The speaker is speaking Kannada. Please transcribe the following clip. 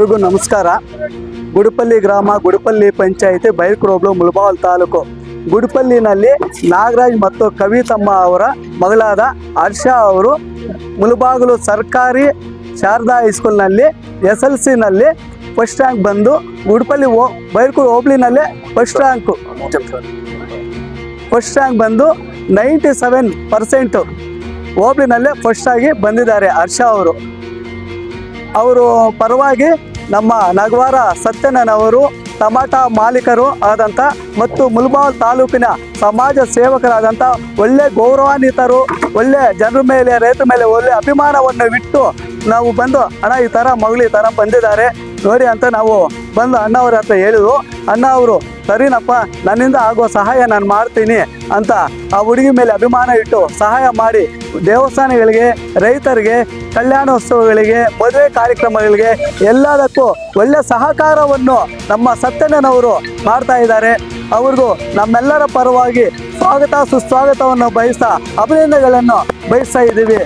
ಎಲ್ರಿಗೂ ನಮಸ್ಕಾರ. ಗುಡುಪಲ್ಲಿ ಗ್ರಾಮ, ಗುಡುಪಲ್ಲಿ ಪಂಚಾಯಿತಿ ಬೈಲ್ಕ್ರೋಬ್ಲು ಮುಳಬಾವಲ್ ತಾಲೂಕು. ಗುಡುಪಲ್ಲಿನಲ್ಲಿ ನಾಗರಾಜ್ ಮತ್ತು ಕವಿತಮ್ಮ ಅವರ ಮಗಳಾದ ಹರ್ಷಾ ಅವರು ಮುಳಬಾಗಿಲು ಸರ್ಕಾರಿ ಶಾರದಾ ಹೈಸ್ಕೂಲ್ನಲ್ಲಿ ಎಸ್ ಎಲ್ ಸಿನಲ್ಲಿ ಫಸ್ಟ್ ರ್ಯಾಂಕ್ ಬಂದು ಗುಡಪಲ್ಲಿ ಓ, ಬೈಲ್ಕೂರು ಹೋಬ್ಳಿನಲ್ಲೇ ಫಸ್ಟ್ ರ್ಯಾಂಕು. ಫಸ್ಟ್ ರ್ಯಾಂಕ್ ಬಂದು ನೈಂಟಿ ಸೆವೆನ್ ಪರ್ಸೆಂಟು ಹೋಬ್ಳಿನಲ್ಲೇ ಫಸ್ಟ್ ಆಗಿ ಬಂದಿದ್ದಾರೆ ಹರ್ಷ ಅವರು. ಅವರು ಪರವಾಗಿ ನಮ್ಮ ನಗವಾರ ಸತ್ಯನನವರು ಟಮಾಟ ಮಾಲೀಕರು ಆದಂಥ ಮತ್ತು ಮುಲ್ಬಾಲ್ ತಾಲೂಕಿನ ಸಮಾಜ ಸೇವಕರಾದಂಥ ಒಳ್ಳೆ ಗೌರವಾನ್ವಿತರು, ಒಳ್ಳೆ ಜನರ ಮೇಲೆ, ರೈತರ ಮೇಲೆ ಒಳ್ಳೆ ಅಭಿಮಾನವನ್ನು ಬಿಟ್ಟು ನಾವು ಬಂದು, ಅಣ್ಣ, ಈ ಥರ ಮಗಳು ಈ ಥರ ಬಂದಿದ್ದಾರೆ, ನೋಡಿ ಅಂತ ನಾವು ಬಂದು ಅಣ್ಣವ್ರ ಹತ್ರ ಹೇಳಿದ್ರು, ಅಣ್ಣ ಅವರು, ಸರಿನಪ್ಪ, ನನ್ನಿಂದ ಆಗೋ ಸಹಾಯ ನಾನು ಮಾಡ್ತೀನಿ ಅಂತ ಆ ಹುಡುಗಿ ಮೇಲೆ ಅಭಿಮಾನ ಇಟ್ಟು ಸಹಾಯ ಮಾಡಿ ದೇವಸ್ಥಾನಗಳಿಗೆ, ರೈತರಿಗೆ, ಕಲ್ಯಾಣೋತ್ಸವಗಳಿಗೆ, ಮದುವೆ ಕಾರ್ಯಕ್ರಮಗಳಿಗೆ ಎಲ್ಲದಕ್ಕೂ ಒಳ್ಳೆ ಸಹಕಾರವನ್ನು ನಮ್ಮ ಸತ್ಯನವರು ಮಾಡ್ತಾ ಇದ್ದಾರೆ. ಅವ್ರಿಗೂ ನಮ್ಮೆಲ್ಲರ ಪರವಾಗಿ ಸ್ವಾಗತ ಸುಸ್ವಾಗತವನ್ನು ಬಯಸ್ತಾ ಅಭಿನಂದನೆಗಳನ್ನು ಬಯಸ್ತಾ ಇದ್ದೀವಿ.